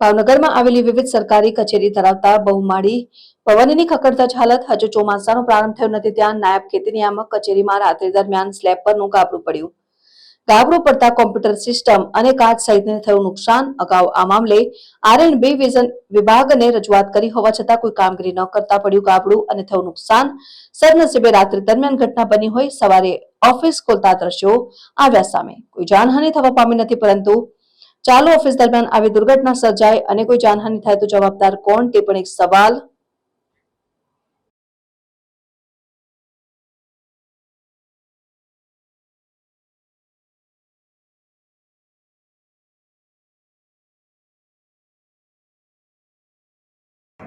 ભાવનગરમાં આવેલી વિવિધ સરકારી કચેરી ધરાવતા બહુમાળી ભવનની ખખડધજ હાલત હજુ ચોમાસાનો પ્રારંભ થયો નથી. ત્યાં નાયબ ખેતી નિયામક કચેરીમાં રાત્રિ દરમિયાન સ્લેબ પરનું ગાબડું પડ્યું. ગાબડું પડતા કોમ્પ્યુટર સિસ્ટમ અને કાચ સહિતને થયું નુકસાન. અગાઉ આ મામલે આરએન બી વિઝન વિભાગને રજૂઆત કરી હોવા છતાં કોઈ કામગીરી ન કરતા પડ્યું ગાબડું અને થયું નુકસાન. સદનસીબે રાત્રિ દરમિયાન ઘટના બની હોય સવારે ઓફિસ ખોલતા દ્રશ્યો આવ્યા સામે. કોઈ જાનહાનિ થવા પામી નથી પરંતુ ચાલુ ઓફિસ દરમિયાન આવી દુર્ઘટના સર્જાય અને કોઈ જાનહાનિ થાય તો જવાબદાર કોણ તે પણ એક સવાલ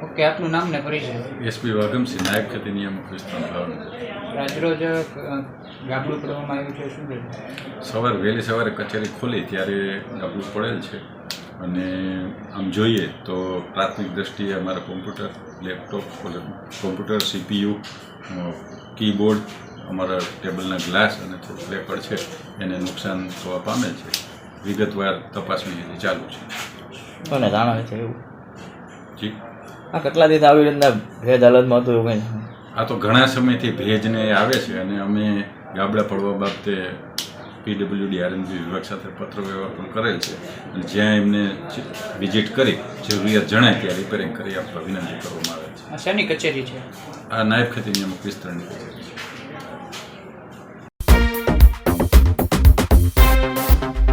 ઓકે આપનું નામ ને પરિચય? એસપી વાઘમસિંહ નાયબ ખાતે નિયામક વિસ્તાર આજરોજ ગાબડું પડવામાં આવ્યું છે શું સવારે વહેલી સવારે કચેરી ખોલી ત્યારે ગાબડું પડેલ છે. અને આમ જોઈએ તો પ્રાથમિક દ્રષ્ટિએ અમારા computer laptop computer CPU keyboard અમારા ટેબલના ગ્લાસ અને થોડું લેપડ છે એને નુકસાન થવા પામે છે. વિગતવાર તપાસણી ચાલુ છે. કોને જાણ છે એવું? જી. આ કેટલા દિવસ આવી રીતના ભેજ હાલતમાં હતું એવું કંઈ? આ તો ઘણા સમયથી ભેજને આવે છે અને અમે ગાબડા પડવા બાબતે પીડબ્લ્યુડી આરએનજી વિભાગ સાથે પત્ર વ્યવહાર પણ કરેલ છે. અને જ્યાં એમને વિઝિટ કરી જરૂરિયાત જણાય ત્યાં રિપેરિંગ કરી આપવા વિનંતી કરવામાં આવે છે. આ શેની કચેરી છે? આ નાયબ ખેતી નિયામક વિસ્તરણની કચેરી